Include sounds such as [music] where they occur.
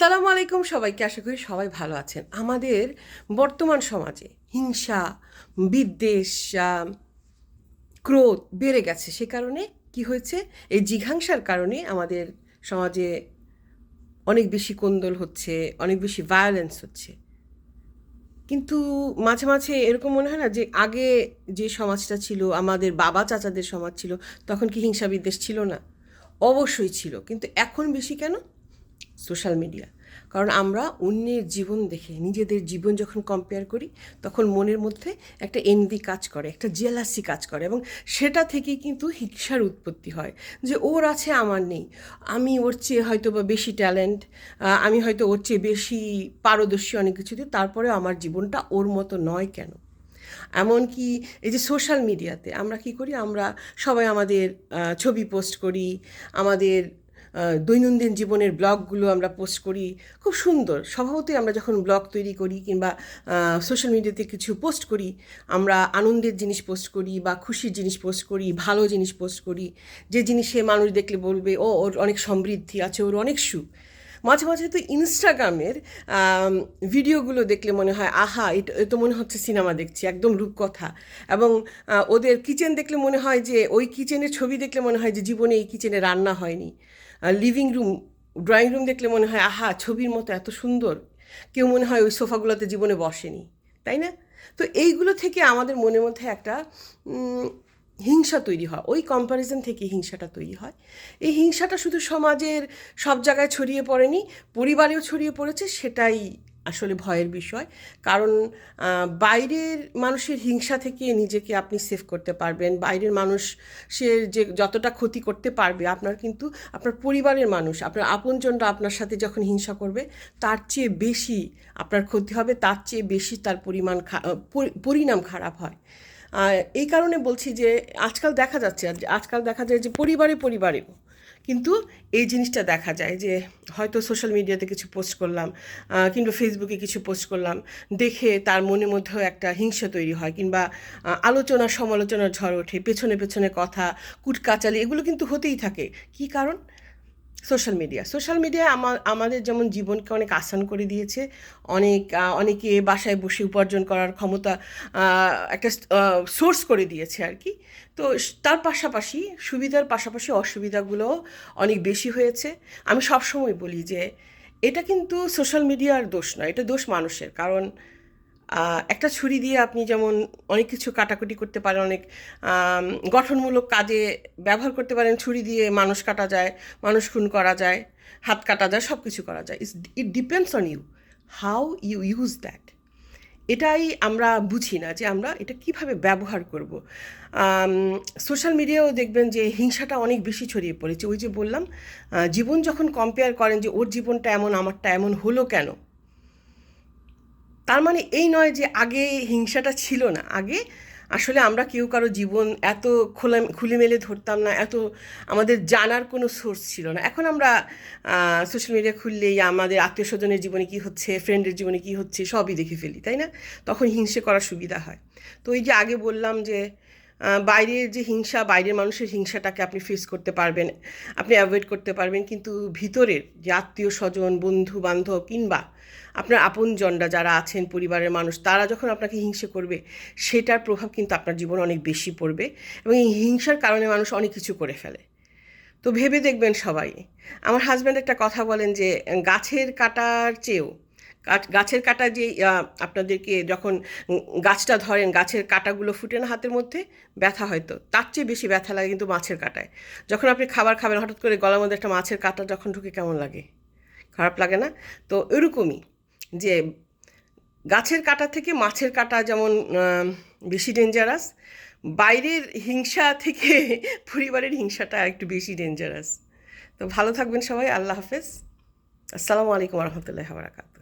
সালামু আলাইকুম সবাইকে, আশা করি সবাই ভালো আছেন। আমাদের বর্তমান সমাজে হিংসা, বিদ্বেষ ক্রোধ বেড়ে গেছে। সে কারণে কি হয়েছে? এই জিঘাংসার কারণে আমাদের সমাজে অনেক বেশি কোন্দল হচ্ছে, অনেক বেশি ভায়োলেন্স হচ্ছে। কিন্তু মাঝে মাঝে এরকম মনে হয় না যে আগে যে সমাজটা ছিল, আমাদের বাবা চাচাদের সমাজ ছিল, তখন কি হিংসা বিদ্বেষ ছিল না? অবশ্যই ছিল, কিন্তু এখন বেশি কেন? Social media. কারণ আমরা অন্যের জীবন দেখে, নিজেদের জীবন যখন কম্পেয়ার করি, তখন মনের মধ্যে একটা এনভি কাজ করে, একটা জেলাসি কাজ করে এবং সেটা থেকেই কিন্তু হিংসার উৎপত্তি হয় যে ওর আছে, আমার নেই। আমি ওর চেয়ে হয়তো বা বেশি ট্যালেন্ট আমি হয়তো ওর চেয়ে বেশি পারদর্শী অনেক কিছু কিছুতে তারপরে আমার জীবনটা ওর মতো নয় কেন? এমনকি এই যে সোশ্যাল মিডিয়াতে আমরা কি করি? আমরা সবাই আমাদের ছবি পোস্ট করি, আমাদের দৈনন্দিন জীবনের ব্লগগুলো আমরা পোস্ট করি। খুব সুন্দর। স্বভাবতই আমরা যখন ব্লগ তৈরি করি কিংবা সোশ্যাল মিডিয়াতে কিছু পোস্ট করি, আমরা আনন্দের জিনিস পোস্ট করি বা খুশির জিনিস পোস্ট করি, ভালো জিনিস পোস্ট করি। যে জিনিসে মানুষ দেখলে বলবে, ও, ওর অনেক সমৃদ্ধি আছে, ওর অনেক সুখ। মাঝে মাঝে তো ইনস্টাগ্রামের ভিডিওগুলো দেখলে মনে হয়, আহা, এটা তো মনে হচ্ছে সিনেমা দেখছি, একদম রূপকথা। এবং ওদের কিচেন দেখলে মনে হয় যে, ওই কিচেনের ছবি দেখলে মনে হয় যে, জীবনে এই কিচেনে রান্না হয়নি। লিভিং রুম ড্রয়িং রুম দেখলে মনে হয়, আহা, ছবির মতো এত সুন্দর। কেউ মনে হয় ওই সোফাগুলোতে জীবনে বসেনি, তাই না? তো এইগুলো থেকে আমাদের মনের মধ্যে একটা হিংসা তৈরি হয়। ওই কম্প্যারিজন থেকে হিংসাটা তৈরি হয়। এই হিংসাটা শুধু সমাজের সব জায়গায় ছড়িয়ে পড়েনি, পরিবারেও ছড়িয়ে পড়েছে, সেটাই আসলে ভয়ের বিষয়। কারণ বাইরের মানুষের হিংসা থেকে নিজেকে আপনি সেভ করতে পারবেন। বাইরের মানুষ সে যে যতটা ক্ষতি করতে পারবে, আপনার কিন্তু, আপনার পরিবারের মানুষ, আপনার আপনজনরা আপনার সাথে যখন হিংসা করবে, তার চেয়ে বেশি আপনার ক্ষতি হবে, তার চেয়ে বেশি তার পরিমাণ পরিণাম খারাপ হয়। এই কারণে বলছি যে আজকাল দেখা যাচ্ছে আর আজকাল দেখা যায় যে পরিবারে পরিবারেও কিন্তু এই জিনিসটা দেখা যায় যে হয়তো সোশ্যাল মিডিয়াতে কিছু পোস্ট করলাম কিংবা ফেসবুকে কিছু পোস্ট করলাম, দেখে তার মনের মধ্যেও একটা হিংসা তৈরি হয় কিংবা আলোচনা সমালোচনার ঝড় ওঠে, পেছনে পেছনে কথা, কুটকাচালি এগুলো কিন্তু হতেই থাকে। কি কারণ? সোশ্যাল মিডিয়া সোশ্যাল মিডিয়া আমাদের যেমন জীবনকে অনেক আসান করে দিয়েছে, অনেক অনেকে বাসায় বসে উপার্জন করার ক্ষমতা একটা সোর্স করে দিয়েছে আর কি। তো তার পাশাপাশি সুবিধার পাশাপাশি অসুবিধাগুলো অনেক বেশি হয়েছে। আমি সবসময় বলি যে, এটা কিন্তু সোশ্যাল মিডিয়ার দোষ নয়, এটা দোষ মানুষের। কারণ একটা ছুরি দিয়ে আপনি যেমন অনেক কিছু কাটাকুটি করতে পারেন, অনেক গঠনমূলক কাজে ব্যবহার করতে পারেন, ছুরি দিয়ে মানুষ কাটা যায়, মানুষ খুন করা যায়, হাত কাটা যায় সব কিছু করা যায়। It depends on you how you use that এটাই আমরা বুঝি না যে আমরা এটা কীভাবে ব্যবহার করব। সোশ্যাল মিডিয়াও দেখবেন যে হিংসাটা অনেক বেশি ছড়িয়ে পড়েছে। ওই যে বললাম জীবন যখন কম্পেয়ার করেন যে ওর জীবনটা এমন, আমারটা এমন হলো কেন? তার মানে এই নয় যে আগে হিংসাটা ছিল না। আগে আসলে আমরা কেউ কারও জীবন এত খোলা খুলে মেলে ধরতাম না, এত আমাদের জানার কোনো সোর্স ছিল না। এখন আমরা সোশ্যাল মিডিয়া খুললেই আমাদের আত্মীয় স্বজনের জীবনে কী হচ্ছে ফ্রেন্ডের জীবনে কী হচ্ছে, সবই দেখে ফেলি, তাই না? তখন হিংসে করার সুবিধা হয়। তো ওই যে আগে বললাম যে বাইরের যে হিংসা, বাইরের মানুষের হিংসাটাকে আপনি ফেস করতে পারবেন, আপনি অ্যাভয়েড করতে পারবেন, কিন্তু ভিতরের যে আত্মীয় স্বজন, বন্ধু বান্ধব কিংবা আপনার আপনজনরা যারা আছেন, পরিবারের মানুষ, তারা যখন আপনাকে হিংসে করবে, সেটার প্রভাব কিন্তু আপনার জীবনে অনেক বেশি পড়বে এবং এই হিংসার কারণে মানুষ অনেক কিছু করে ফেলে। তো ভেবে দেখবেন সবাই। আমার হাজব্যান্ড একটা কথা বলেন যে, গাছের কাটার চেয়েও গাছের কাটা যে আপনাদেরকে যখন গাছটা ধরেন, গাছের কাটাগুলো ফুটে না হাতের মধ্যে, ব্যথা হয়তো তার চেয়ে বেশি ব্যথা লাগে কিন্তু মাছের কাটায়। যখন আপনি খাবার খাবেন, হঠাৎ করে গলার মধ্যে একটা মাছের কাটা যখন ঢুকে, কেমন লাগে? খারাপ লাগে না? তো এরকমই যে, গাছের কাটা থেকে মাছের কাটা যেমন বেশি ডেঞ্জারাস বাইরের হিংসা থেকে [laughs] পরিবারের হিংসাটা একটু বেশি ডেঞ্জারাস তো ভালো থাকবেন সবাই, আল্লাহ হাফেজ। আসসালামু আলাইকুম রহমতুল্লাহ বারাকাতু